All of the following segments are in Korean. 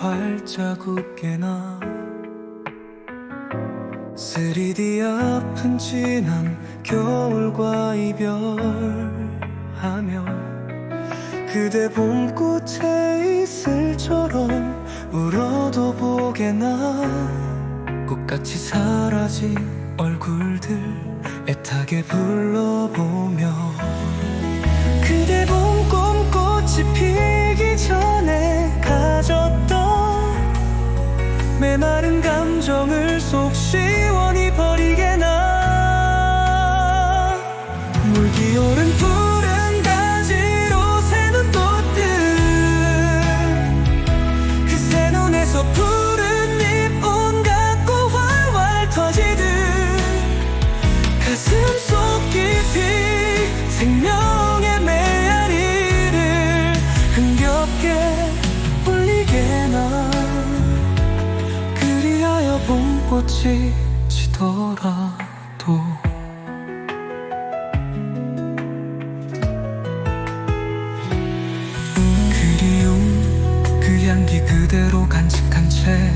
활짝 웃게 나 3D 아픈 지난 겨울과 이별하며 그대 봄꽃에 이슬처럼 울어도 보게 나 꽃같이 사라진 얼굴들 애타게 불러보며 그대 본 메마른 감정을 속 시원히 버리게 나. 물기오 꽃이 지더라도. 그리움 그 향기 그대로 간직한 채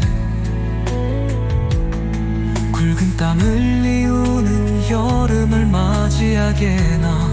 굵은 땀 흘리우는 여름을 맞이하게 나